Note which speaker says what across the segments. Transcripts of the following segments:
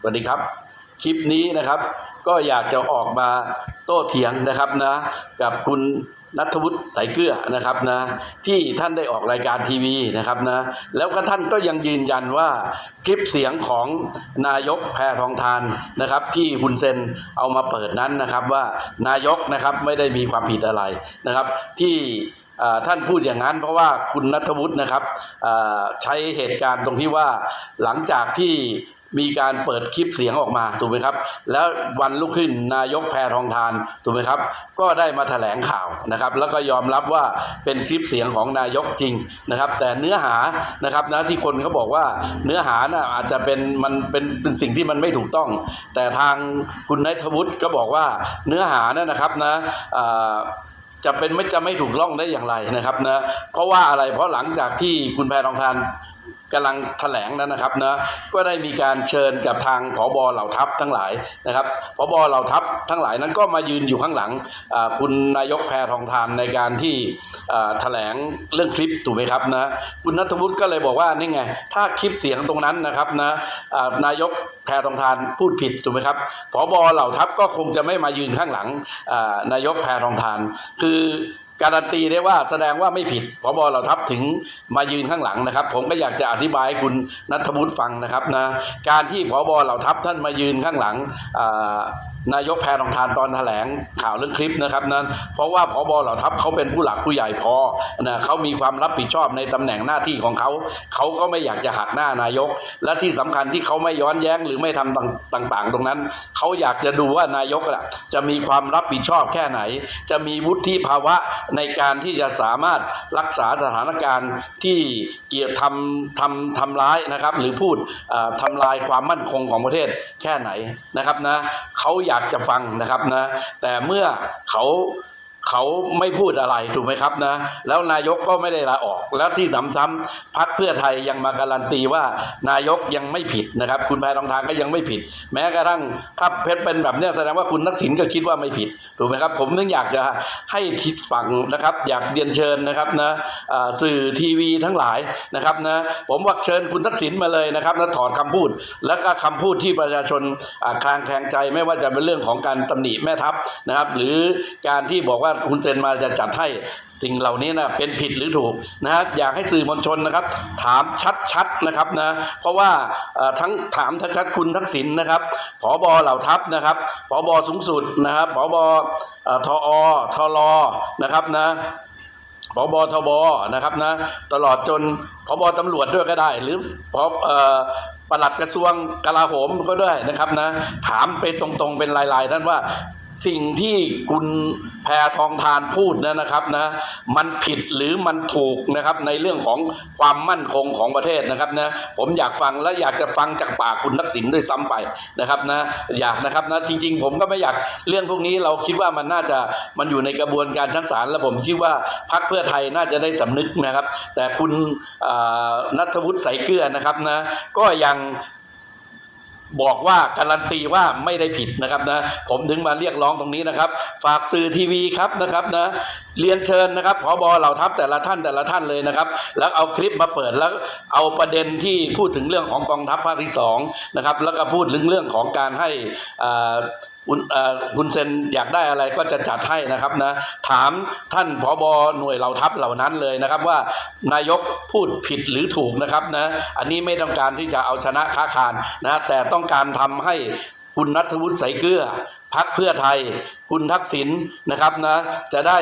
Speaker 1: สวัสดีครับ คลิปนี้นะครับ ก็อยากจะออกมาโต้เถียงนะครับนะ กับคุณนัทวุฒิสายเกลือนะครับนะ ที่ท่านได้ออกรายการทีวีนะครับนะ แล้วก็ท่านก็ยังยืนยันว่าคลิปเสียงของนายกแพทองทานนะครับ ที่คุณเซนเอามาเปิดนั้นนะครับ ว่านายกนะครับไม่ได้มีความผิดอะไรนะครับ ที่ท่านพูดอย่างนั้นเพราะว่าคุณนัทวุฒินะครับใช้เหตุการณ์ตรงที่ว่าหลังจากที่ มีการเปิดคลิปเสียงออกมาถูกไหมครับ แล้ววันลุกขึ้นนายกแพทองทานถูกไหมครับ ก็ได้มาแถลงข่าวนะครับ แล้วก็ยอมรับว่าเป็นคลิปเสียงของนายกจริงนะครับ แต่เนื้อหานะครับนะที่คนเขาบอกว่าเนื้อหาน่ะอาจจะเป็นมันเป็นเป็นสิ่งที่มันไม่ถูกต้อง แต่ทางคุณนัทวุฒิก็บอกว่าเนื้อหานั่นนะครับนะจะเป็นไม่จะไม่ถูกล่องได้อย่างไรนะครับนะเพราะว่าอะไรเพราะหลังจากที่คุณแพทองทาน กำลังแถลงนั้นนะครับนะก็ได้มีการเชิญกับทางผบเหล่าทัพทั้งหลายนะครับผบเหล่าทัพทั้งหลายนั้นก็มายืนอยู่ข้างหลังคุณนายกแพทองทานในการที่แถลงเรื่องคลิปถูกไหมครับนะคุณนัทวุฒิก็เลยบอกว่านี่ไง ถ้าคลิปเสียงตรงนั้นนะครับนะนายกแพทองทานพูดผิดถูกไหมครับผบเหล่าทัพก็คงจะไม่มายืนข้างหลังนายกแพทองทาน คือ การันตีได้ว่าแสดงว่าไม่ผิดพบเราทัพถึงมายืนข้างหลังนะครับ ผมก็อยากจะอธิบายให้คุณนัทวุฒิฟังนะครับนะการที่พบเราทัพท่านมายืนข้างหลังนายกแพทองทานตอนแถลงข่าวเรื่องคลิปนะครับนั้นเพราะว่าพบเหล่าทัพเขาเป็นผู้หลักผู้ใหญ่พอนะเขามีความรับผิดชอบในตำแหน่งหน้าที่ของเขาเขาก็ไม่อยากจะหักหน้านายก และที่สำคัญที่เขาไม่ย้อนแย้งหรือไม่ทำต่างๆ ตรงนั้น เขาอยากจะดูว่านายกะจะมีความรับผิดชอบแค่ไหน จะมีวุฒิภาวะในการที่จะสามารถรักษาสถานการณ์ที่เกี่ยวทำทำทำร้ายนะครับ หรือพูดเอ่อทำลายความมั่นคงของประเทศแค่ไหนนะครับนะเขาอยากจะฟังนะครับนะแต่เมื่อเขา เขาไม่พูดอะไรถูกไหมครับนะ แล้วนายกก็ไม่ได้ลาออก แล้วที่นำซ้ำพักเพื่อไทยยังมาการันตีว่านายกยังไม่ผิดนะครับ คุณแพทองทานก็ยังไม่ผิด แม้กระทั่งถ้าเพชรเป็นแบบนี้แสดงว่าคุณนักสินก็คิดว่าไม่ผิดถูกไหมครับ ผมนึกอยากจะให้ทิศฟังนะครับ อยากเรียนเชิญนะครับนะสื่อทีวีทั้งหลายนะครับนะผมว่าเชิญคุณทักษิณมาเลยนะครับแล้วถอดคำพูด แล้วก็คำพูดที่ประชาชนคลางแคลงใจไม่ว่าจะเป็นเรื่องของการตำหนิแม่ทัพนะครับ หรือการที่บอกว่าคุณเซนมาจะจัดให้สิ่งเหล่านี้นะเป็นผิดหรือถูกนะฮะอยากให้สื่อมวลชนนะครับ ถามชัดๆนะครับนะเพราะว่าทั้งถามชัดๆคุณทักษิณนะครับผอบเหล่าทัพนะครับผอบสูงสุดนะครับผอบเอ่อทอทรนะครับนะพบทบนะครับนะตลอดจนพบตำรวจด้วยก็ได้ หรือพบเอ่อปลัดกระทรวงกลาโหมก็ได้นะครับนะถามไปตรงๆเป็นลายๆท่านว่า สิ่งที่คุณแพทองทานพูดนะนะครับนะ มันผิดหรือมันถูกนะครับในเรื่องของความมั่นคงของประเทศนะครับนะผมอยากฟังและอยากจะฟังจากปากคุณทักษิณด้วยซ้ำไปนะครับนะอยากนะครับนะจริง ๆ ผมก็ไม่อยากเรื่องพวกนี้เราคิดว่ามันน่าจะมันอยู่ในกระบวนการชั้นศาลและผมคิดว่าพรรคเพื่อไทยน่าจะได้สำนึกนะครับ แต่คุณนัทวุฒิใสเกลือนะครับนะก็ยัง บอกว่าการันตีว่าไม่ได้ผิดนะครับนะผมถึงมาเรียกร้องตรงนี้นะครับ ฝากสื่อทีวีครับนะครับนะเรียนเชิญนะครับผบอเหล่าทัพแต่ละท่านแต่ละท่านเลยนะครับ แล้วเอาคลิปมาเปิดแล้วเอาประเด็นที่พูดถึงเรื่องของกองทัพภาคที่สองนะครับแล้วก็พูดถึงเรื่องของการให้อ่า คุณเอ่อคุณเซนอยากได้อะไรก็จะจัดให้นะครับนะถามท่านผอบหน่วยเหล่าทัพเหล่านั้นเลยนะครับว่านายกพูดผิดหรือถูกนะครับนะอันนี้ไม่ต้องการที่จะเอาชนะค้าคานนะแต่ต้องการทำให้คุณนัทวุฒิใสเกลือพักเพื่อไทย คุณทักษิณนะครับนะจะได้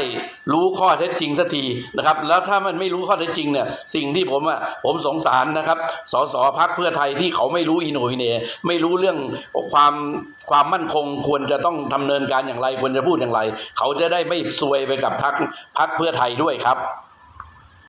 Speaker 1: รู้ข้อเท็จจริงสักทีนะครับ แล้วถ้ามันไม่รู้ข้อเท็จจริงเนี่ยสิ่งที่ผมอะผมสงสารนะครับสสพักเพื่อไทยที่เขาไม่รู้อิโนอิเนไม่รู้เรื่องความความมั่นคงควรจะต้องดำเนินการอย่างไรควรจะพูดอย่างไร เขาจะได้ไม่ซวยไปกับพักพักเพื่อไทยด้วยครับ